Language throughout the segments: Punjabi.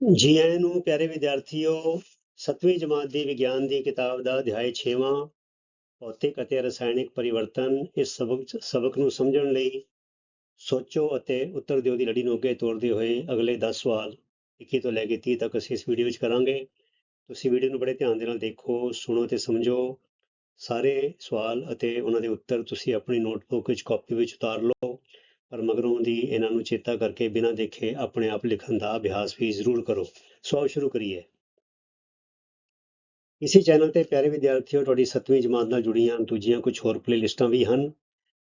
ਜੀ ਆਇਆਂ ਨੂੰ, ਪਿਆਰੇ ਵਿਦਿਆਰਥੀਓ 7ਵੀਂ ਜਮਾਤ ਦੀ ਵਿਗਿਆਨ ਦੀ ਕਿਤਾਬ ਦਾ ਅਧਿਆਇ 6ਵਾਂ ਭੌਤਿਕ ਅਤੇ ਰਸਾਇਣਿਕ ਪਰਿਵਰਤਨ ਇਸ ਸਬਕ ਸਬਕ ਨੂੰ ਸਮਝਣ ਲਈ ਸੋਚੋ ਅਤੇ ਉੱਤਰ ਦਿਓ ਦੀ ਲੜੀ ਨੂੰ ਅੱਗੇ ਤੋਰਦੇ ਹੋਏ ਅਗਲੇ 10 ਸਵਾਲ 21 ਤੋਂ ਲੈ ਕੇ 30 ਤੱਕ ਅਸੀਂ ਇਸ ਵੀਡੀਓ ਵਿੱਚ ਕਰਾਂਗੇ। ਤੁਸੀਂ ਵੀਡੀਓ ਨੂੰ ਬੜੇ ਧਿਆਨ ਦੇ ਨਾਲ ਦੇਖੋ, ਸੁਣੋ ਤੇ ਸਮਝੋ। ਸਾਰੇ ਸਵਾਲ ਅਤੇ ਉਹਨਾਂ ਦੇ ਉੱਤਰ ਤੁਸੀਂ ਆਪਣੀ ਨੋਟਬੁੱਕ ਵਿੱਚ ਕਾਪੀ ਵਿੱਚ ਉਤਾਰ ਲਓ। ਪਰ ਮਗਰੋਂ ਦੀ ਇਹਨਾਂ ਨੂੰ ਚੇਤਾ ਕਰਕੇ ਬਿਨਾਂ ਦੇਖੇ ਆਪਣੇ ਆਪ ਲਿਖਣ ਦਾ ਅਭਿਆਸ ਵੀ ਜ਼ਰੂਰ ਕਰੋ। ਸੋ ਆਓ ਸ਼ੁਰੂ ਕਰੀਏ। ਇਸੇ ਚੈਨਲ ਤੇ ਪਿਆਰੇ ਵਿਦਿਆਰਥੀਓ, ਤੁਹਾਡੀ 7ਵੀਂ ਜਮਾਤ ਨਾਲ ਜੁੜੀਆਂ ਦੂਜੀਆਂ ਕੁਝ ਹੋਰ ਪਲੇਲਿਸਟਾਂ ਵੀ ਹਨ।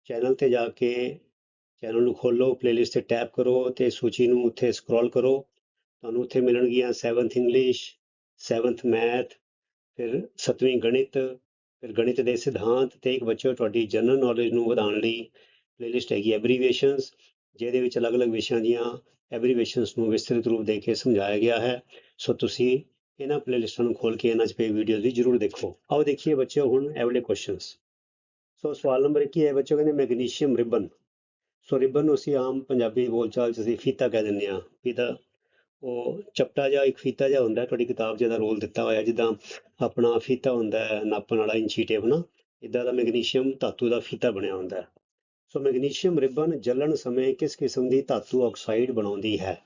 ਚੈਨਲ ਤੇ ਜਾ ਕੇ ਚੈਨਲ ਨੂੰ ਖੋਲੋ ਪਲੇਲਿਸਟ ਤੇ ਟੈਪ ਕਰੋ ਤੇ ਸੂਚੀ ਨੂੰ ਉੱਥੇ ਸਕਰੋਲ ਕਰੋ। ਤੁਹਾਨੂੰ ਉੱਥੇ ਮਿਲਣਗੀਆਂ 7th ਇੰਗਲਿਸ਼ 7th ਮੈਥ, ਫਿਰ 7ਵੀਂ ਗਣਿਤ, ਫਿਰ ਗਣਿਤ ਦੇ ਸਿਧਾਂਤ ਤੇ ਇੱਕ ਬੱਚਿਓ, ਤੁਹਾਡੀ ਜਨਰਲ ਨੌਲੇਜ ਨੂੰ ਵਧਾਉਣ ਲਈ ਪਲੇਲਿਸਟ ਹੈਗੀ ਐਬਰੀਵੇਸ਼ਨਸ ਜਿਹਦੇ ਵਿੱਚ ਅਲੱਗ-ਅਲੱਗ ਵਿਸ਼ਿਆਂ ਦੀਆਂ ਐਬਰੀਵੇਸ਼ਨਸ ਨੂੰ ਵਿਸਤ੍ਰਿਤ ਰੂਪ ਦੇ ਕੇ ਸਮਝਾਇਆ ਗਿਆ ਹੈ। ਸੋ ਤੁਸੀਂ ਇਹਨਾਂ ਪਲੇਲਿਸਟਾਂ ਨੂੰ ਖੋਲ ਕੇ ਇਹਨਾਂ 'ਚ ਪਈ ਵੀਡੀਓਜ਼ ਵੀ ਜ਼ਰੂਰ ਦੇਖੋ। ਆਓ ਦੇਖੀਏ ਬੱਚਿਓ ਹੁਣ ਇਹ ਵਾਲੇ ਕੁਐਸਚਨਸ ਸੋ ਸਵਾਲ ਨੰਬਰ 1 ਹੈ ਬੱਚਿਓ, ਕਹਿੰਦੇ ਮੈਗਨੀਸ਼ੀਅਮ ਰਿਬਨ ਸੋ ਰਿਬਨ ਨੂੰ ਅਸੀਂ ਆਮ ਪੰਜਾਬੀ ਬੋਲਚਾਲ 'ਚ ਅਸੀਂ ਫੀਤਾ ਕਹਿ ਦਿੰਦੇ ਆ ਫੀਤਾ, ਉਹ ਚਪਟਾ ਜਿਹਾ, ਇੱਕ ਫੀਤਾ ਜਿਹਾ ਹੁੰਦਾ, ਤੁਹਾਡੀ ਕਿਤਾਬ 'ਚ ਇਹਦਾ ਰੋਲ ਦਿੱਤਾ ਹੋਇਆ, ਜਿੱਦਾਂ ਆਪਣਾ ਫੀਤਾ ਹੁੰਦਾ ਹੈ, ਨਾਪਣ ਵਾਲਾ ਇੰਚੀ ਟੇਪ ਨਾ ਇਦਾਂ ਦਾ ਮੈਗਨੀਸ਼ੀਅਮ ਧਾਤੂ ਦਾ ਫੀਤਾ ਬਣਿਆ ਹੁੰਦਾ ਸੋ ਮੈਗਨੀਸ਼ੀਅਮ ਰਿਬਨ ਜਲਣ ਸਮੇਂ ਕਿਸ ਕਿਸਮ ਦੀ ਧਾਤੂ ਆਕਸਾਈਡ ਬਣਾਉਂਦੀ ਹੈ?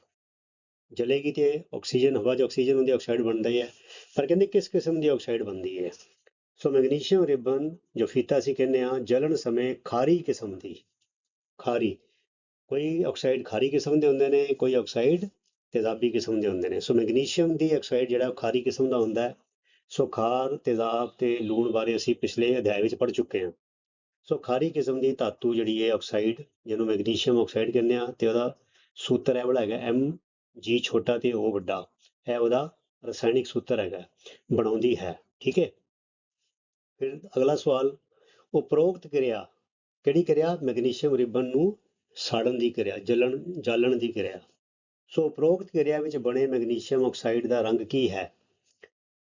ਜਲੇਗੀ ਤੇ ਆਕਸੀਜਨ, ਹਵਾ 'ਚ ਆਕਸੀਜਨ ਹੁੰਦੀ, ਆਕਸਾਈਡ ਬਣਦਾ ਹੈ। ਪਰ ਕਹਿੰਦੇ ਕਿਸ ਕਿਸਮ ਦੀ ਆਕਸਾਈਡ ਬਣਦੀ ਹੈ? ਸੋ ਮੈਗਨੀਸ਼ੀਅਮ ਰਿਬਨ ਜੋ ਫੀਤਾ ਸੀ ਕਹਿੰਦੇ ਆ ਜਲਣ ਸਮੇਂ ਖਾਰੀ ਕਿਸਮ ਦੀ। ਖਾਰੀ। ਕੋਈ ਆਕਸਾਈਡ ਖਾਰੀ ਕਿਸਮ ਦੇ ਹੁੰਦੇ ਨੇ, ਕੋਈ ਆਕਸਾਈਡ ਤੇਜ਼ਾਬੀ ਕਿਸਮ ਦੇ ਹੁੰਦੇ ਨੇ। ਸੋ ਮੈਗਨੀਸ਼ੀਅਮ ਦੀ ਆਕਸਾਈਡ ਜਿਹੜਾ ਉਹ ਖਾਰੀ ਕਿਸਮ ਦਾ ਹੁੰਦਾ ਹੈ। ਸੋ ਖਾਰ, ਤੇਜ਼ਾਬ ਤੇ ਲੂਣ ਬਾਰੇ ਅਸੀਂ ਪਿਛਲੇ ਅਧਿਆਇ ਵਿੱਚ ਪੜ੍ਹ ਚੁੱਕੇ ਹਾਂ। ਸੋ ਖਾਰੀ ਕਿਸਮ ਦੀ ਧਾਤੂ ਜਿਹੜੀ ਹੈ ਆਕਸਾਈਡ ਜਿਹਨੂੰ ਮੈਗਨੀਸ਼ੀਅਮ ਆਕਸਾਈਡ ਕਹਿੰਦੇ ਆ, ਤੇ ਉਹਦਾ ਸੂਤਰ ਹੈ ਵਾਲਾ ਹੈਗਾ ਐਮ ਜੀ ਛੋਟਾ ਤੇ ਉਹ ਵੱਡਾ। ਹੈ ਉਹਦਾ ਰਸਾਇਣਿਕ ਸੂਤਰ ਹੈਗਾ, ਬਣਾਉਂਦੀ ਹੈ, ਠੀਕ ਹੈ? ਫਿਰ ਅਗਲਾ ਸਵਾਲ, ਉਪਰੋਕਤ ਕਿਰਿਆ ਕਿਹੜੀ ਕਿਰਿਆ? ਮੈਗਨੀਸ਼ੀਅਮ ਰਿਬਨ ਨੂੰ ਸਾੜਨ ਦੀ ਕਿਰਿਆ, ਜਲਣ, ਜਾਲਣ ਦੀ ਕਿਰਿਆ। ਸੋ ਉਪਰੋਕਤ ਕਿਰਿਆ ਵਿੱਚ ਬਣੇ ਮੈਗਨੀਸ਼ੀਅਮ ਆਕਸਾਈਡ ਦਾ ਰੰਗ ਕੀ ਹੈ?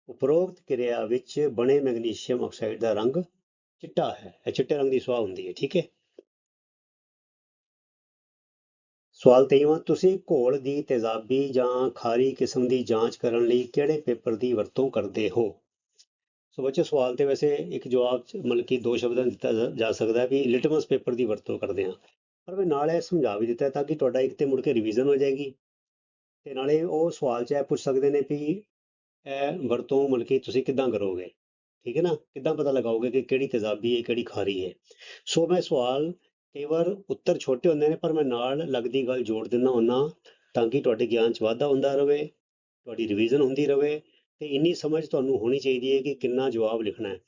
ਉਪਰੋਕਤ ਕਿਰਿਆ ਵਿੱਚ ਬਣੇ ਮੈਗਨੀਸ਼ੀਅਮ ਆਕਸਾਈਡ ਦਾ ਰੰਗ ਚਿੱਟਾ ਹੈ, ਇਹ ਚਿੱਟੇ ਰੰਗ ਦੀ ਸੁਆਹ ਹੁੰਦੀ ਹੈ, ਠੀਕ ਹੈ? ਸਵਾਲ 23ਵਾਂ ਤੁਸੀਂ ਘੋਲ ਦੀ ਤੇਜ਼ਾਬੀ ਜਾਂ ਖਾਰੀ ਕਿਸਮ ਦੀ ਜਾਂਚ ਕਰਨ ਲਈ ਕਿਹੜੇ ਪੇਪਰ ਦੀ ਵਰਤੋਂ ਕਰਦੇ ਹੋ? ਸੋ ਬੱਚੇ ਸਵਾਲ ਤੇ ਵੈਸੇ ਇੱਕ ਜਵਾਬ ਚ ਮਤਲਬ ਕਿ ਦੋ ਸ਼ਬਦਾਂ ਦਿੱਤਾ ਜਾ- ਜਾ ਸਕਦਾ ਵੀ ਲਿਟਮਸ ਪੇਪਰ ਦੀ ਵਰਤੋਂ ਕਰਦੇ ਹਾਂ। ਪਰ ਮੈਂ ਨਾਲ ਇਹ ਸਮਝਾ ਵੀ ਦਿੱਤਾ ਤਾਂ ਕਿ ਤੁਹਾਡਾ ਇੱਕ ਤੇ ਮੁੜ ਕੇ ਰਿਵੀਜ਼ਨ ਹੋ ਜਾਏਗੀ ਤੇ ਨਾਲੇ ਉਹ ਸਵਾਲ ਚ ਇਹ ਪੁੱਛ ਸਕਦੇ ਨੇ ਵੀ ਇਹ ਵਰਤੋਂ ਮਤਲਬ ਕਿ ਤੁਸੀਂ ਕਿੱਦਾਂ ਕਰੋਗੇ? ਠੀਕ ਹੈ ਨਾ? ਕਿੱਦਾਂ ਪਤਾ ਲਗਾਓਗੇ ਕਿ ਕਿਹੜੀ ਤੇਜ਼ਾਬੀ ਹੈ, ਕਿਹੜੀ ਖਾਰੀ ਹੈ? ਸੋ ਮੈਂ ਸਵਾਲ ਕਈ ਵਾਰ ਉੱਤਰ ਛੋਟੇ ਹੁੰਦੇ ਨੇ, ਪਰ ਮੈਂ ਨਾਲ ਲੱਗਦੀ ਗੱਲ ਜੋੜ ਦਿੰਦਾ ਹੁੰਨਾ ਤਾਂ ਕਿ ਤੁਹਾਡੇ ਗਿਆਨ 'ਚ ਵਾਧਾ ਹੁੰਦਾ ਰਹੇ ਤੁਹਾਡੀ ਰਿਵੀਜ਼ਨ ਹੁੰਦੀ ਰਹੇ ਤੇ ਇੰਨੀ ਸਮਝ ਤੁਹਾਨੂੰ ਹੋਣੀ ਚਾਹੀਦੀ ਹੈ ਕਿ ਕਿੰਨਾ ਜਵਾਬ ਲਿਖਣਾ ਹੈ।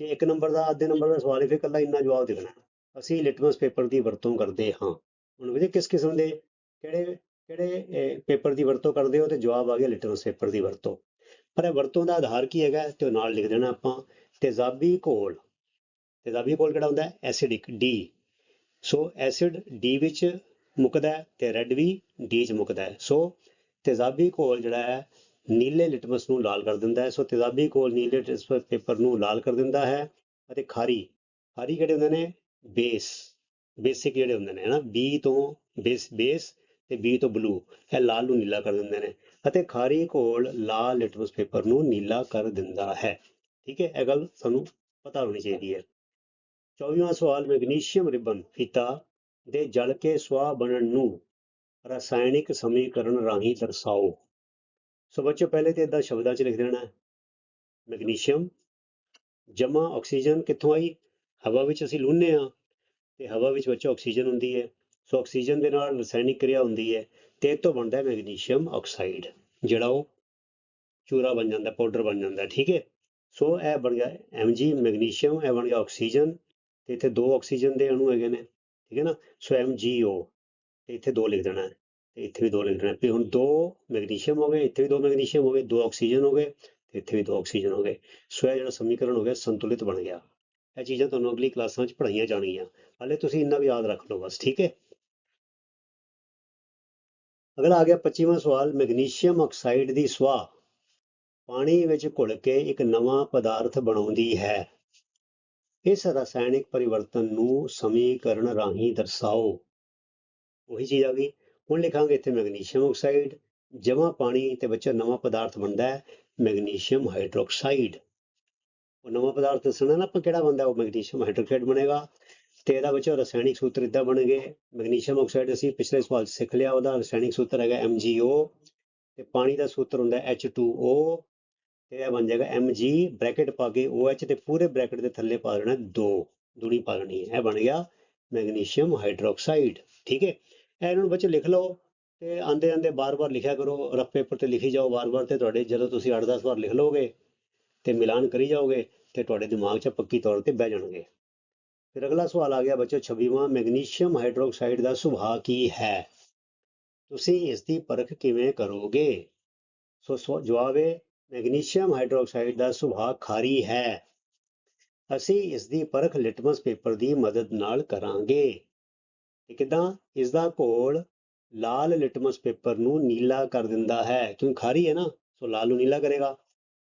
ਜੇ ਇੱਕ ਨੰਬਰ ਦਾ, ਅੱਧੇ ਨੰਬਰ ਦਾ ਸਵਾਲ ਹੈ, ਫਿਰ ਇਕੱਲਾ ਇੰਨਾ ਜਵਾਬ ਲਿਖਣਾ ਅਸੀਂ ਲਿਟਮਸ ਪੇਪਰ ਦੀ ਵਰਤੋਂ ਕਰਦੇ ਹਾਂ। ਹੁਣ ਵੀ ਕਿਸ ਕਿਸਮ ਦੇ, ਕਿਹੜੇ ਕਿਹੜੇ ਪੇਪਰ ਦੀ ਵਰਤੋਂ ਕਰਦੇ ਹੋ ਤੇ ਜਵਾਬ ਆ ਗਿਆ ਲਿਟਮਸ ਪੇਪਰ ਦੀ ਵਰਤੋਂ? ਪਰ ਇਹ ਵਰਤੋਂ ਦਾ ਆਧਾਰ ਕੀ ਹੈਗਾ ਤੇ ਉਹ ਨਾਲ ਲਿਖ ਦੇਣਾ ਆਪਾਂ। ਤੇਜ਼ਾਬੀ ਘੋਲ ਤੇਜ਼ਾਬੀ ਘੋਲ ਕਿਹੜਾ ਹੁੰਦਾ? ਹੈ acidic D. So acid D ਵਿੱਚ ਮੁੱਕਦਾ ਹੈ ਤੇ ਰੈੱਡ ਵੀ ਡੀ 'ਚ ਮੁੱਕਦਾ ਹੈ। ਸੋ ਤੇਜ਼ਾਬੀ ਘੋਲ ਜਿਹੜਾ ਹੈ, ਨੀਲੇ ਲਿਟਮਸ ਨੂੰ ਲਾਲ ਕਰ ਦਿੰਦਾ ਹੈ। ਸੋ ਤੇਜ਼ਾਬੀ ਘੋਲ ਨੀਲੇ ਲਿਟਮਸ ਪੇਪਰ ਨੂੰ ਲਾਲ ਕਰ ਦਿੰਦਾ ਹੈ ਅਤੇ ਖਾਰੀ ਖਾਰੀ ਕਿਹੜੇ ਹੁੰਦੇ ਨੇ? ਬੇਸ, ਬੇਸਿਕ ਜਿਹੜੇ ਹੁੰਦੇ ਨੇ ਹਨਾ ਬੀ ਤੋਂ ਬੇਸ ਬੇਸ ਤੇ ਬੀ ਤੋਂ ਬਲੂ ਇਹ ਲਾਲ ਨੂੰ ਨੀਲਾ ਕਰ ਦਿੰਦੇ ਨੇ ਅਤੇ ਖਾਰੀ ਘੋਲ ਲਾਲ ਲਿਟਮਸ ਪੇਪਰ ਨੂੰ ਨੀਲਾ ਕਰ ਦਿੰਦਾ ਹੈ। ਠੀਕ ਹੈ, ਇਹ ਗੱਲ ਸਾਨੂੰ ਪਤਾ ਹੋਣੀ ਚਾਹੀਦੀ ਹੈ। 24ਵਾਂ ਸਵਾਲ, ਮੈਗਨੀਸ਼ੀਅਮ ਰਿਬਨ ਫੀਤਾ ਦੇ ਜਲ ਕੇ ਸੁਆਹ ਬਣਨ ਨੂੰ ਰਸਾਇਣਿਕ ਸਮੀਕਰਨ ਰਾਹੀਂ ਦਰਸਾਓ। ਸੋ ਬੱਚੋ ਪਹਿਲੇ ਤੇ ਇਦਾਂ ਸ਼ਬਦਾਂ 'ਚ ਲਿਖ ਦੇਣਾ ਹੈ। ਮੈਗਨੀਸ਼ੀਅਮ, ਜਮਾ ਆਕਸੀਜਨ ਕਿੱਥੋਂ ਆਈ? ਹਵਾ ਵਿੱਚ ਅਸੀਂ ਲੂੰਨੇ ਆ ਤੇ ਹਵਾ ਵਿੱਚ ਬੱਚੋ ਆਕਸੀਜਨ ਹੁੰਦੀ ਹੈ। ਸੋ ਆਕਸੀਜਨ ਦੇ ਨਾਲ ਰਸਾਇਣਿਕ ਕਿਰਿਆ ਹੁੰਦੀ ਹੈ, ਤੇ ਇਹ ਤੋਂ ਬਣਦਾ ਹੈ ਮੈਗਨੀਸ਼ੀਅਮ ਆਕਸਾਈਡ, ਜਿਹੜਾ ਉਹ ਚੂਰਾ ਬਣ ਜਾਂਦਾ, ਪਾਊਡਰ ਬਣ ਜਾਂਦਾ, ਠੀਕ ਹੈ? ਸੋ ਇਹ ਬਣ ਗਿਆ Mg ਮੈਗਨੀਸ਼ੀਅਮ, ਇਹ ਬਣ ਗਿਆ ਆਕਸੀਜਨ, ਤੇ ਇੱਥੇ ਦੋ ਆਕਸੀਜਨ ਦੇ ਅਣੂ ਹੈਗੇ ਨੇ, ਠੀਕ ਹੈ ਨਾ? ਸੋ MgO, ਤੇ ਇੱਥੇ ਦੋ ਲਿਖ ਦੇਣਾ ਹੈ, ਤੇ ਇੱਥੇ ਵੀ ਦੋ ਲਿਖ ਦੇਣਾ ਹੈ। ਵੀ ਹੁਣ ਦੋ ਮੈਗਨੀਸ਼ੀਅਮ ਹੋ ਗਏ, ਇੱਥੇ ਵੀ ਦੋ ਮੈਗਨੀਸ਼ੀਅਮ ਹੋ ਗਏ, ਦੋ ਆਕਸੀਜਨ ਹੋ ਗਏ, ਤੇ ਇੱਥੇ ਵੀ ਦੋ ਆਕਸੀਜਨ ਹੋ ਗਏ। ਸੋ ਇਹ ਜਿਹੜਾ ਸਮੀਕਰਨ ਹੋ ਗਿਆ, ਸੰਤੁਲਿਤ ਬਣ ਗਿਆ। ਇਹ ਚੀਜ਼ਾਂ ਤੁਹਾਨੂੰ ਅਗਲੀ ਕਲਾਸਾਂ 'ਚ ਪੜ੍ਹਾਈਆਂ ਜਾਣਗੀਆਂ। ਹਾਲੇ ਤੁਸੀਂ ਇੰਨਾ ਵੀ ਯਾਦ ਰੱਖ ਲਓ ਬਸ, ਠੀਕ ਹੈ? ਅਗਲਾ ਆ ਗਿਆ 25ਵਾਂ ਸਵਾਲ, ਮੈਗਨੀਸ਼ੀਅਮ ਆਕਸਾਈਡ ਦੀ ਸੁਆਹ ਪਾਣੀ ਵਿੱਚ ਘੁਲ ਕੇ ਇੱਕ ਨਵਾਂ ਪਦਾਰਥ ਬਣਾਉਂਦੀ ਹੈ। ਇਸ ਰਸਾਇਣਿਕ ਪਰਿਵਰਤਨ ਨੂੰ ਸਮੀਕਰਨ ਰਾਹੀਂ ਦਰਸਾਓ। ਉਹੀ ਚੀਜ਼ ਆ ਗਈ। ਹੁਣ ਲਿਖਾਂਗੇ ਇੱਥੇ ਮੈਗਨੀਸ਼ੀਅਮ ਆਕਸਾਈਡ। ਜਮਾ ਪਾਣੀ ਤੇ ਬੱਚਾ ਨਵਾਂ ਪਦਾਰਥ ਬਣਦਾ ਹੈ, ਮੈਗਨੀਸ਼ੀਅਮ ਹਾਈਡਰੋਕਸਾਈਡ। ਉਹ ਨਵਾਂ ਪਦਾਰਥ ਦੱਸਣਾ ਨਾ ਆਪਾਂ ਕਿਹੜਾ ਬਣਦਾ, ਉਹ ਮੈਗਨੀਸ਼ੀਅਮ ਹਾਈਡਰੋਕਸਾਈਡ ਬਣੇਗਾ। ਤੇ ਇਹਦਾ ਵਿੱਚ ਰਸਾਇਣਿਕ ਸੂਤਰ ਇਦਾਂ ਬਣਨਗੇ ਮੈਗਨੀਸ਼ੀਅਮ ਆਕਸਾਈਡ ਅਸੀਂ ਪਿਛਲੇ ਸਵਾਲ 'ਚ ਸਿੱਖ ਲਿਆ, ਉਹਦਾ ਰਸਾਇਣਿਕ ਸੂਤਰ ਹੈਗਾ MgO ਤੇ ਪਾਣੀ ਦਾ ਸੂਤਰ ਹੁੰਦਾ ਹੈ H2O ਤੇ ਇਹ ਬਣ ਜਾਏਗਾ Mg ਬ੍ਰੈਕਟ ਪਾ ਕੇ OH ਤੇ ਪੂਰੇ ਬ੍ਰੈਕਟ ਦੇ ਥੱਲੇ ਪਾ ਦੇਣਾ 2 ਦੂਣੀ ਪਾ ਲੈਣੀ ਹੈ। ਇਹ ਬਣ ਗਿਆ ਮੈਗਨੀਸ਼ੀਅਮ ਹਾਈਡਰੋਕਸਾਈਡ, ਠੀਕ ਹੈ? ਇਹ ਇਹਨਾਂ ਨੂੰ ਬੱਚੇ ਲਿਖ ਲਓ ਤੇ ਆਂਦੇ ਆਂਦੇ ਬਾਰ-ਬਾਰ ਲਿਖਿਆ ਕਰੋ, ਰਫ ਪੇਪਰ ਤੇ ਲਿਖੀ ਜਾਓ ਬਾਰ-ਬਾਰ ਤੇ ਤੁਹਾਡੇ ਜਦੋਂ ਤੁਸੀਂ 8-10 ਵਾਰ ਲਿਖ ਲਓਗੇ ਤੇ ਮਿਲਾਨ ਕਰੀ ਜਾਓਗੇ ਤੇ ਤੁਹਾਡੇ ਦਿਮਾਗ 'ਚ ਪੱਕੀ ਤੌਰ ਤੇ ਬਹਿ ਜਾਣਗੇ। ਫਿਰ ਅਗਲਾ ਸਵਾਲ ਆ ਗਿਆ ਬੱਚੋ 26ਵਾਂ ਮੈਗਨੀਸ਼ੀਅਮ ਹਾਈਡਰੋਕਸਾਈਡ ਦਾ ਸੁਭਾਅ ਕੀ ਹੈ? ਤੁਸੀਂ ਇਸ ਦੀ ਪਰਖ ਕਿਵੇਂ ਕਰੋਗੇ? ਸੋ ਸੋ ਜਵਾਬ ਹੈ ਮੈਗਨੀਸ਼ੀਅਮ ਹਾਈਡਰੋਕਸਾਈਡ ਦਾ ਸੁਭਾਅ ਖਾਰੀ ਹੈ। ਅਸੀਂ ਇਸ ਦੀ ਪਰਖ ਲਿਟਮਸ ਪੇਪਰ ਦੀ ਮਦਦ ਨਾਲ ਕਰਾਂਗੇ। ਇਹ ਕਿਦਾਂ? ਇਸ ਦਾ ਘੋਲ ਲਾਲ ਲਿਟਮਸ ਪੇਪਰ ਨੂੰ ਨੀਲਾ ਕਰ ਦਿੰਦਾ ਹੈ। ਕਿਉਂ ਖਾਰੀ ਹੈ ਨਾ? ਸੋ ਲਾਲ ਨੂੰ ਨੀਲਾ ਕਰੇਗਾ।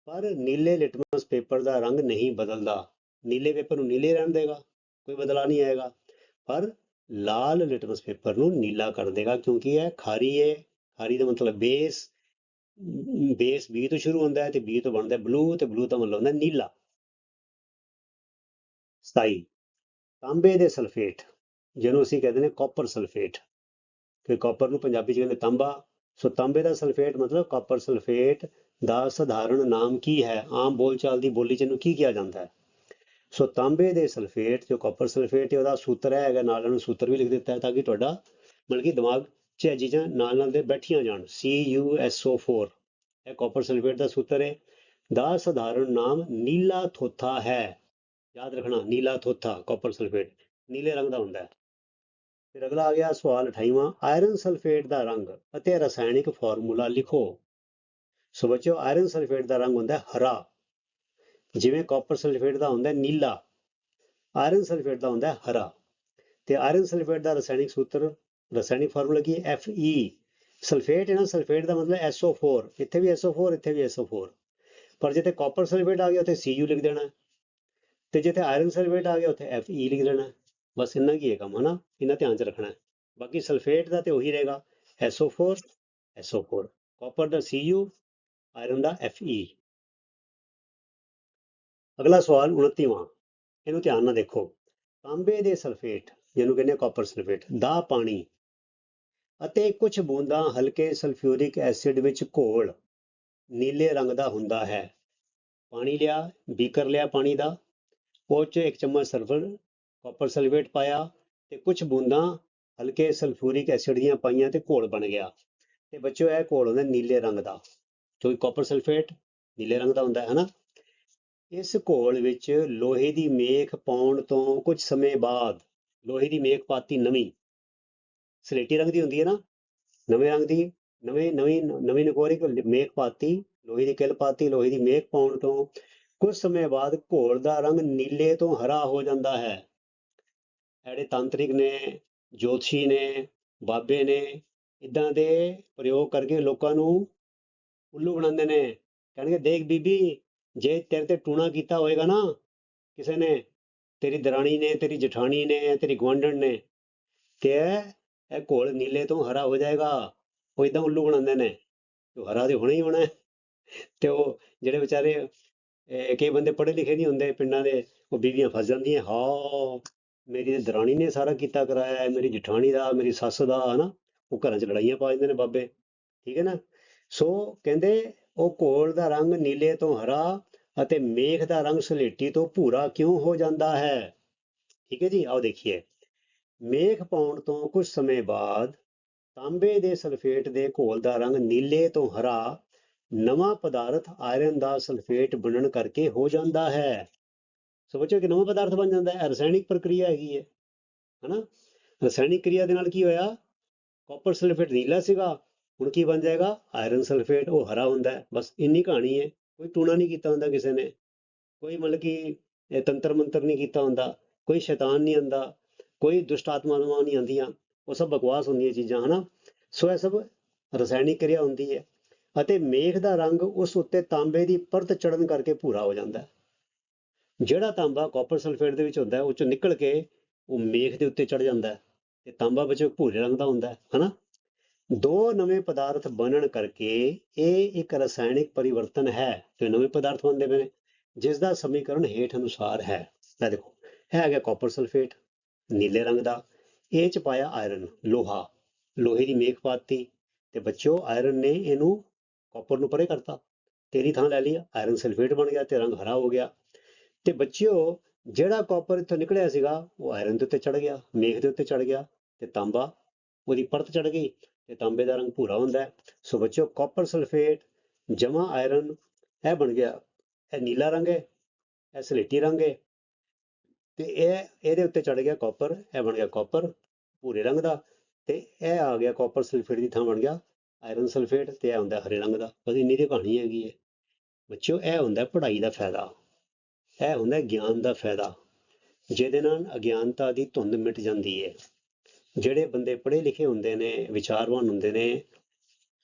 ਪਰ ਨੀਲੇ ਲਿਟਮਸ ਪੇਪਰ ਦਾ ਰੰਗ ਨਹੀਂ ਬਦਲਦਾ। ਨੀਲੇ ਪੇਪਰ ਨੂੰ ਨੀਲੇ ਰਹਿਣ ਦੇਗਾ। ਕੋਈ ਬਦਲਾ ਨਹੀਂ ਆਏਗਾ। ਪਰ ਲਾਲ ਲਿਟਮਸ ਪੇਪਰ ਨੂੰ ਨੀਲਾ ਕਰ ਦੇਗਾ ਕਿਉਂਕਿ ਇਹ ਖਾਰੀ ਹੈ ਖਾਰੀ ਦਾ ਮਤਲਬ ਬੇਸ ਬੇਸ B ਤੋਂ ਸ਼ੁਰੂ ਹੁੰਦਾ ਹੈ ਤੇ B ਤੋਂ ਬਣਦਾ ਬਲੂ ਤੇ ਬਲੂ ਦਾ ਮਤਲਬ ਹੁੰਦਾ ਨੀਲਾ। 27 ਤਾਂਬੇ ਦੇ ਸਲਫੇਟ ਜਿਹਨੂੰ ਅਸੀਂ ਕਹਿੰਦੇ ਨੇ ਕਾਪਰ ਸਲਫੇਟ ਕਿ ਕਾਪਰ ਨੂੰ ਪੰਜਾਬੀ ਚ ਕਹਿੰਦੇ ਤਾਂਬਾ। ਸੋ ਤਾਂਬੇ ਦਾ ਸਲਫੇਟ ਮਤਲਬ ਕਾਪਰ ਸਲਫੇਟ ਦਾ ਸਧਾਰਨ ਨਾਮ ਕੀ ਹੈ? ਆਮ ਬੋਲਚਾਲ ਦੀ ਬੋਲੀ ਚ ਇਹਨੂੰ ਕੀ ਕਿਹਾ ਜਾਂਦਾ ਹੈ? ਸੋ ਤਾਂਬੇ ਦੇ ਸਲਫੇਟ, ਜੋ ਕਾਪਰ ਸਲਫੇਟ ਹੈ, ਉਹਦਾ ਸੂਤਰ ਹੈਗਾ ਨਾਲ ਇਹਨੂੰ ਸੂਤਰ ਵੀ ਲਿਖ ਦਿੱਤਾ ਹੈ ਤਾਂ ਕਿ ਤੁਹਾਡਾ ਮਤਲਬ ਕਿ ਦਿਮਾਗ 'ਚ ਇਹ ਚੀਜ਼ਾਂ ਨਾਲ ਨਾਲ ਦੇ ਬੈਠੀਆਂ ਜਾਣ। CuSO4 ਇਹ ਕਾਪਰ ਸਲਫੇਟ ਦਾ ਸੂਤਰ ਹੈ। ਦਾ ਸਧਾਰਨ ਨਾਮ ਨੀਲਾ ਥੋਥਾ ਹੈ। ਯਾਦ ਰੱਖਣਾ, ਨੀਲਾ ਥੋਥਾ ਕਾਪਰ ਸਲਫੇਟ ਨੀਲੇ ਰੰਗ ਦਾ ਹੁੰਦਾ ਹੈ। ਫਿਰ ਅਗਲਾ ਆ ਗਿਆ ਸਵਾਲ 28ਵਾਂ ਆਇਰਨ ਸਲਫੇਟ ਦਾ ਰੰਗ ਅਤੇ ਰਸਾਇਣਿਕ ਫਾਰਮੂਲਾ ਲਿਖੋ। ਸੋ ਬੱਚਿਓ ਆਇਰਨ ਸਲਫੇਟ ਦਾ ਰੰਗ ਹੁੰਦਾ ਹੈ ਹਰਾ। ਜਿਵੇਂ ਕਾਪਰ ਸਲਫੇਟ ਦਾ ਹੁੰਦਾ ਨੀਲਾ ਆਇਰਨ ਸਲਫੇਟ ਦਾ ਹੁੰਦਾ ਹਰਾ। ਤੇ ਆਇਰਨ ਸਲਫੇਟ ਦਾ ਰਸਾਇਣਿਕ ਸੂਤਰ, ਰਸਾਇਣਿਕ ਫਾਰਮੂਲਾ ਕੀ ਹੈ? Fe ਸਲਫੇਟ ਹੈ ਨਾ ਸਲਫੇਟ ਦਾ ਮਤਲਬ SO4 ਇੱਥੇ ਵੀ SO4 ਇੱਥੇ ਵੀ SO4 ਪਰ ਜਿੱਥੇ ਕਾਪਰ ਸਲਫੇਟ ਆ ਗਿਆ, ਉੱਥੇ Cu ਲਿਖ ਦੇਣਾ ਹੈ। ਤੇ ਜਿੱਥੇ ਆਇਰਨ ਸਲਫੇਟ ਆ ਗਿਆ, ਉੱਥੇ Fe ਲਿਖ ਦੇਣਾ ਬਸ ਇੰਨਾ ਕੀ ਹੈ ਕੰਮ, ਹਨਾ? ਇਹਨਾਂ ਧਿਆਨ ਚ ਰੱਖਣਾ ਬਾਕੀ ਸਲਫੇਟ ਦਾ ਤੇ ਉਹੀ ਰਹੇਗਾ। SO4 SO4 ਕਾਪਰ ਦਾ Cu ਆਇਰਨ ਦਾ Fe ਅਗਲਾ ਸਵਾਲ 29ਵਾਂ ਇਹਨੂੰ ਧਿਆਨ ਨਾਲ ਦੇਖੋ। ਤਾਂਬੇ ਦੇ ਸਲਫੇਟ, ਜਿਹਨੂੰ ਕਹਿੰਦੇ ਕਾਪਰ ਸਲਫੇਟ, ਦਾ ਪਾਣੀ ਅਤੇ ਕੁਝ ਬੂੰਦਾਂ ਹਲਕੇ ਸਲਫਿਊਰਿਕ ਐਸਿਡ ਵਿੱਚ ਘੋਲ, ਨੀਲੇ ਰੰਗ ਦਾ ਹੁੰਦਾ ਹੈ। ਪਾਣੀ ਲਿਆ, ਬੀਕਰ ਲਿਆ ਪਾਣੀ ਦਾ। ਉਹ 'ਚ ਇੱਕ ਚਮਚ ਸਲਫਰ, ਕਾਪਰ ਸਲਫੇਟ ਪਾਇਆ ਤੇ ਕੁਝ ਬੂੰਦਾਂ ਹਲਕੇ ਸਲਫਿਊਰਿਕ ਐਸਿਡ ਦੀਆਂ ਪਾਈਆਂ ਤੇ ਘੋਲ ਬਣ ਗਿਆ। ਤੇ ਬੱਚਿਓ, ਇਹ ਘੋਲ ਹੁੰਦਾ ਨੀਲੇ ਰੰਗ ਦਾ। ਕਿਉਂਕਿ ਕਾਪਰ ਸਲਫੇਟ ਨੀਲੇ ਰੰਗ ਦਾ ਹੁੰਦਾ ਹੈ ਹਨਾ ਇਸ ਘੋਲ ਵਿੱਚ ਲੋਹੇ ਦੀ ਮੇਖ ਪਾਉਣ ਤੋਂ ਕੁਝ ਸਮੇਂ ਬਾਅਦ, ਲੋਹੇ ਦੀ ਮੇਖ ਪਾਤੀ ਨਵੀਂ। ਸਲੇਟੀ ਰੰਗ ਦੀ ਹੁੰਦੀ ਹੈ ਨਾ? ਨਵੇਂ ਰੰਗ ਦੀ, ਨਵੇਂ, ਨਵੀਂ ਨਵੀਂ ਨਕੋਰੀ ਮੇਖ ਪਾਤੀ, ਲੋਹੇ ਦੀ ਕਿਲ ਪਾਤੀ, ਲੋਹੇ ਦੀ ਮੇਖ ਪਾਉਣ ਤੋਂ ਕੁਝ ਸਮੇਂ ਬਾਅਦ ਘੋਲ ਦਾ ਰੰਗ ਨੀਲੇ ਤੋਂ ਹਰਾ ਹੋ ਜਾਂਦਾ ਹੈ। ਜਿਹੜੇ ਤਾਂਤਰਿਕ ਨੇ, ਜੋਤਸ਼ੀ ਨੇ, ਬਾਬੇ ਨੇ ਇਦਾਂ ਦੇ ਪ੍ਰਯੋਗ ਕਰਕੇ ਲੋਕਾਂ ਨੂੰ ਉੱਲੂ ਬਣਾਉਂਦੇ ਨੇ। ਕਹਿਣਗੇ, ਦੇਖ ਬੀਬੀ ਜੇ ਤੇਰੇ ਤੇ ਟੂਣਾ ਕੀਤਾ ਹੋਏਗਾ ਨਾ, ਕਿਸੇ ਨੇ, ਤੇਰੀ ਦਰਾਣੀ ਨੇ, ਤੇਰੀ ਜਠਾਣੀ ਨੇ, ਤੇਰੀ ਗੁਆਂਢਣ ਨੇ, ਤੇ ਇਹ ਇਹ ਘੋਲ ਨੀਲੇ ਤੋਂ ਹਰਾ ਹੋ ਜਾਏਗਾ। ਉਹ ਇਦਾਂ ਉੱਲੂ ਬਣਾਉਂਦੇ ਨੇ। ਉਹ ਹਰਾ ਤੇ ਹੋਣਾ ਹੀ ਹੋਣਾ। ਤੇ ਉਹ ਜਿਹੜੇ ਵਿਚਾਰੇ ਕਈ ਬੰਦੇ ਪੜ੍ਹੇ ਲਿਖੇ ਨਹੀਂ ਹੁੰਦੇ ਪਿੰਡਾਂ ਦੇ, ਉਹ ਬੀਵੀਆਂ ਫਸ ਜਾਂਦੀਆਂ। ਹਾਂ ਮੇਰੀ ਤੇ ਦਰਾਣੀ ਨੇ ਸਾਰਾ ਕੀਤਾ ਕਰਾਇਆ, ਮੇਰੀ ਜਠਾਣੀ ਦਾ, ਮੇਰੀ ਸੱਸ ਦਾ, ਹਨਾ? ਉਹ ਘਰਾਂ 'ਚ ਲੜਾਈਆਂ ਪਾ ਜਾਂਦੇ ਨੇ ਬਾਬੇ। ਠੀਕ ਹੈ ਨਾ? ਸੋ ਕਹਿੰਦੇ, ਉਹ ਘੋਲ ਦਾ ਰੰਗ ਨੀਲੇ ਤੋਂ ਹਰਾ ਅਤੇ ਮੇਖ ਦਾ ਰੰਗ ਸਲੇਟੀ ਤੋਂ ਭੂਰਾ ਕਿਉਂ ਹੋ ਜਾਂਦਾ ਹੈ? ਠੀਕ ਹੈ ਜੀ, ਆਓ ਦੇਖੀਏ। ਮੇਖ ਪਾਉਣ ਤੋਂ ਕੁਝ ਸਮੇਂ ਬਾਅਦ ਤਾਂਬੇ ਦੇ ਸਲਫੇਟ ਦੇ ਘੋਲ ਦਾ ਰੰਗ ਨੀਲੇ ਤੋਂ ਹਰਾ, ਨਵਾਂ ਪਦਾਰਥ ਆਇਰਨ ਦਾ ਸਲਫੇਟ ਬਣਨ ਕਰਕੇ ਹੋ ਜਾਂਦਾ ਹੈ। ਸੋਚੋ ਕਿ ਨਵਾਂ ਪਦਾਰਥ ਬਣ ਜਾਂਦਾ ਹੈ। ਰਸਾਇਣਿਕ ਪ੍ਰਕਿਰਿਆ ਹੈਗੀ ਹੈ। ਹਨਾ? ਰਸਾਇਣਿਕ ਕਿਰਿਆ ਦੇ ਨਾਲ ਕੀ ਹੋਇਆ? ਕਾਪਰ ਸਲਫੇਟ ਨੀਲਾ ਸੀਗਾ। ਹੁਣ ਕੀ ਬਣ ਜਾਏਗਾ? ਆਇਰਨ ਸਲਫੇਟ, ਉਹ ਹਰਾ ਹੁੰਦਾ ਹੈ। ਬਸ ਇੰਨੀ ਕਹਾਣੀ ਹੈ। ਕੋਈ ਟੂਣਾ ਨਹੀਂ ਕੀਤਾ ਹੁੰਦਾ ਕਿਸੇ ਨੇ। ਕੋਈ ਮਤਲਬ ਕਿ ਤੰਤਰ ਮੰਤਰ ਨਹੀਂ ਕੀਤਾ ਹੁੰਦਾ। ਕੋਈ ਸ਼ੈਤਾਨ ਨਹੀਂ ਆਂਦਾ ਕੋਈ ਦੁਸ਼ਟ ਆਤਮਾਵਾਂ ਨਹੀਂ ਆਉਂਦੀਆਂ। ਉਹ ਸਭ ਬਕਵਾਸ ਹੁੰਦੀਆਂ ਚੀਜ਼ਾਂ, ਹਨਾ? ਸੋ ਇਹ ਸਭ ਰਸਾਇਣਿਕ ਕਿਰਿਆ ਹੁੰਦੀ ਹੈ। ਅਤੇ ਮੇਖ ਦਾ ਰੰਗ ਉਸ ਉੱਤੇ ਤਾਂਬੇ ਦੀ ਪਰਤ ਚੜਨ ਕਰਕੇ ਭੂਰਾ ਹੋ ਜਾਂਦਾ ਹੈ। ਜਿਹੜਾ ਤਾਂਬਾ ਕਾਪਰ ਸਲਫੇਟ ਦੇ ਵਿੱਚ ਹੁੰਦਾ ਉਹ ਚੋਂ ਨਿਕਲ ਕੇ ਉਹ ਮੇਖ ਦੇ ਉੱਤੇ ਚੜ ਜਾਂਦਾ ਹੈ। ਤੇ ਤਾਂਬਾ ਵਿੱਚ ਭੂਰੇ ਰੰਗ ਦਾ ਹੁੰਦਾ ਹੈ, ਹਨਾ? ਦੋ ਨਵੇਂ ਪਦਾਰਥ ਬਣਨ ਕਰਕੇ ਇਹ ਇੱਕ ਰਸਾਇਣਿਕ ਪਰਿਵਰਤਨ ਹੈ ਤੇ ਨਵੇਂ ਪਦਾਰਥ ਬਣਦੇ ਪਏ ਨੇ ਜਿਸ ਦਾ ਸਮੀਕਰਨ ਹੇਠ ਅਨੁਸਾਰ ਹੈ। ਇਹ ਦੇਖੋ, ਇਹ ਹੈਗਾ ਕਾਪਰ ਸਲਫੇਟ ਨੀਲੇ ਰੰਗ ਦਾ, ਇਹ ਚ ਪਾਇਆ ਆਇਰਨ ਲੋਹਾ, ਲੋਹੇ ਦੀ ਮੇਖ ਪਾਤੀ ਤੇ ਬੱਚਿਓ ਆਇਰਨ ਨੇ ਇਹਨੂੰ ਕਾਪਰ ਨੂੰ ਪਰੇ ਕਰਤਾ, ਤੇਰੀ ਥਾਂ ਲੈ ਲਈ ਆਇਰਨ ਸਲਫੇਟ ਬਣ ਗਿਆ ਤੇ ਰੰਗ ਹਰਾ ਹੋ ਗਿਆ। ਤੇ ਬੱਚਿਓ, ਜਿਹੜਾ ਕਾਪਰ ਇੱਥੋਂ ਨਿਕਲਿਆ ਸੀਗਾ, ਉਹ ਆਇਰਨ ਦੇ ਉੱਤੇ ਚੜ ਗਿਆ, ਮੇਖ ਦੇ ਉੱਤੇ ਚੜ ਗਿਆ ਤੇ ਤਾਂਬਾ ਉਹਦੀ ਪਰਤ ਚੜ ਗਈ। ਤੇ ਤਾਂਬੇ ਦਾ ਰੰਗ ਭੂਰਾ ਹੁੰਦਾ ਹੈ। ਸੋ ਬੱਚਿਓ ਕਾਪਰ ਸਲਫੇਟ ਜਮਾ ਆਇਰਨ ਇਹ ਬਣ ਗਿਆ। ਇਹ ਨੀਲਾ ਰੰਗ ਹੈ, ਇਹ ਸਲੇਟੀ ਰੰਗ ਹੈ। ਤੇ ਇਹ, ਇਹਦੇ ਉੱਤੇ ਚੜ ਗਿਆ ਕਾਪਰ ਇਹ ਬਣ ਗਿਆ ਕਾਪਰ ਭੂਰੇ ਰੰਗ ਦਾ। ਤੇ ਇਹ ਆ ਗਿਆ ਕਾਪਰ ਸਲਫੇਟ ਦੀ ਥਾਂ ਬਣ ਗਿਆ ਆਇਰਨ ਸਲਫੇਟ ਤੇ ਇਹ ਹੁੰਦਾ ਹਰੇ ਰੰਗ ਦਾ। ਬਸ ਇੰਨੀ ਦੀ ਕਹਾਣੀ ਹੈਗੀ ਹੈ। ਬੱਚਿਓ, ਇਹ ਹੁੰਦਾ ਪੜ੍ਹਾਈ ਦਾ ਫਾਇਦਾ। ਇਹ ਹੁੰਦਾ ਗਿਆਨ ਦਾ ਫਾਇਦਾ। ਜਿਹਦੇ ਨਾਲ ਅਗਿਆਨਤਾ ਦੀ ਧੁੰਦ ਮਿਟ ਜਾਂਦੀ ਹੈ। ਜਿਹੜੇ ਬੰਦੇ ਪੜ੍ਹੇ ਲਿਖੇ ਹੁੰਦੇ ਨੇ, ਵਿਚਾਰਵਾਨ ਹੁੰਦੇ ਨੇ,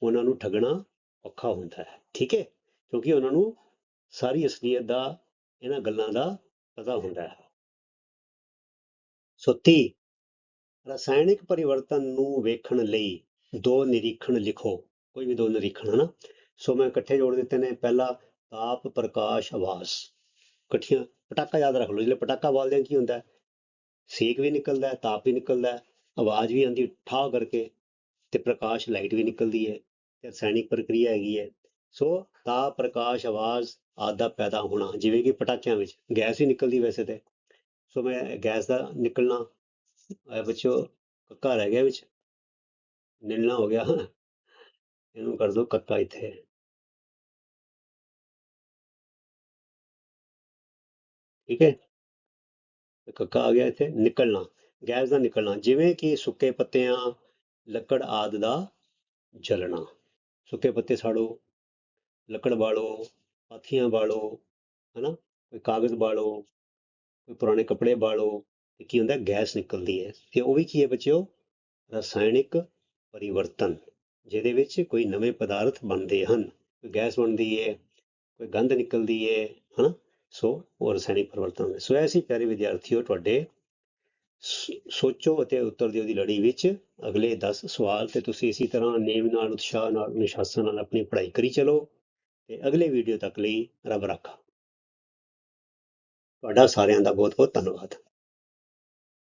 ਉਹਨਾਂ ਨੂੰ ਠੱਗਣਾ ਔਖਾ ਹੁੰਦਾ ਹੈ, ਠੀਕ ਹੈ? ਕਿਉਂਕਿ ਉਹਨਾਂ ਨੂੰ ਸਾਰੀ ਅਸਲੀਅਤ ਦਾ, ਇਹਨਾਂ ਗੱਲਾਂ ਦਾ ਪਤਾ ਹੁੰਦਾ ਹੈ। ਸੋ ਤੀਹ, ਰਸਾਇਣਿਕ ਪਰਿਵਰਤਨ ਨੂੰ ਵੇਖਣ ਲਈ ਦੋ ਨਿਰੀਖਣ ਲਿਖੋ। ਕੋਈ ਵੀ ਦੋ ਨਿਰੀਖਣ, ਹਨਾ? ਸੋ ਮੈਂ ਇਕੱਠੇ ਜੋੜ ਦਿੱਤੇ ਨੇ, ਪਹਿਲਾ ਤਾਪ, ਪ੍ਰਕਾਸ਼, ਆਵਾਜ਼। ਇਕੱਠੀਆਂ, ਪਟਾਕਾ ਯਾਦ ਰੱਖ ਲਓ, ਜਿਹੜੇ ਪਟਾਕਾ ਬਾਲਦੇ ਕੀ ਹੁੰਦਾ ਹੈ? ਸੇਕ ਵੀ ਨਿਕਲਦਾ ਤਾਪ ਵੀ ਨਿਕਲਦਾ ਆਵਾਜ਼ ਵੀ ਆਉਂਦੀ ਠਾ ਕਰਕੇ ਤੇ ਪ੍ਰਕਾਸ਼ ਲਾਈਟ ਵੀ ਨਿਕਲਦੀ ਹੈ ਤੇ ਰਸਾਇਣਿਕ ਪ੍ਰਕਿਰਿਆ ਹੈਗੀ ਹੈ। ਸੋ ਤਾਪ ਪ੍ਰਕਾਸ਼, ਆਵਾਜ਼ ਆਦਿ ਪੈਦਾ ਹੋਣਾ, ਜਿਵੇਂ ਕਿ ਪਟਾਕਿਆਂ ਵਿੱਚ ਗੈਸ ਹੀ ਨਿਕਲਦੀ ਵੈਸੇ ਤੇ। ਸੋ ਮੈਂ ਗੈਸ ਦਾ ਨਿਕਲਣਾ, ਇਹ ਬੱਚੋ ਕੱਕਾ ਰਹਿ ਗਿਆ ਵਿੱਚ। ਨਿਲਣਾ ਹੋ ਗਿਆ। ਇਹਨੂੰ ਕਰ ਦੋ ਕੱਕਾ ਇੱਥੇ। ਠੀਕ ਹੈ? ਕੱਕਾ ਆ ਗਿਆ ਇੱਥੇ, ਨਿਕਲਣਾ। ਗੈਸ ਦਾ ਨਿਕਲਣਾ, ਜਿਵੇਂ ਕਿ ਸੁੱਕੇ ਪੱਤਿਆਂ, ਲੱਕੜ ਆਦਿ ਦਾ ਜਲਣਾ। ਸੁੱਕੇ ਪੱਤੇ ਸਾੜੋ, ਲੱਕੜ ਬਾਲੋ, ਪਾਥੀਆਂ ਬਾਲੋ, ਹਨਾ? ਕੋਈ ਕਾਗਜ਼ ਬਾਲੋ, ਕੋਈ ਪੁਰਾਣੇ ਕੱਪੜੇ ਬਾਲੋ ਤੇ ਕੀ ਹੁੰਦਾ, ਗੈਸ ਨਿਕਲਦੀ ਹੈ। ਤੇ ਉਹ ਵੀ ਕੀ ਹੈ ਬੱਚਿਓ? ਰਸਾਇਣਿਕ ਪਰਿਵਰਤਨ, ਜਿਹਦੇ ਵਿੱਚ ਕੋਈ ਨਵੇਂ ਪਦਾਰਥ ਬਣਦੇ ਹਨ। ਕੋਈ ਗੈਸ ਬਣਦੀ ਹੈ, ਕੋਈ ਗੰਧ ਨਿਕਲਦੀ ਹੈ, ਹਨਾ? ਸੋ ਉਹ ਰਸਾਇਣਿਕ ਪਰਿਵਰਤਨ ਹੁੰਦੇ। ਸੋ ਐਸੀ ਪਿਆਰੇ ਵਿਦਿਆਰਥੀਓ, ਤੁਹਾਡੇ ਸੋਚੋ ਅਤੇ ਉੱਤਰ ਦਿਓ ਦੀ ਲੜੀ ਵਿੱਚ। ਅਗਲੇ 10 ਸਵਾਲ ਤੇ ਤੁਸੀਂ ਇਸੇ ਤਰ੍ਹਾਂ ਨੇਮ ਨਾਲ, ਉਤਸ਼ਾਹ ਨਾਲ ਅਨੁਸ਼ਾਸਨ ਨਾਲ ਆਪਣੀ ਪੜ੍ਹਾਈ ਕਰੀ ਚਲੋ ਤੇ ਅਗਲੇ ਵੀਡੀਓ ਤੱਕ ਲਈ ਰੱਬ ਰਾਖਾ। ਤੁਹਾਡਾ ਸਾਰਿਆਂ ਦਾ ਬਹੁਤ ਬਹੁਤ ਧੰਨਵਾਦ।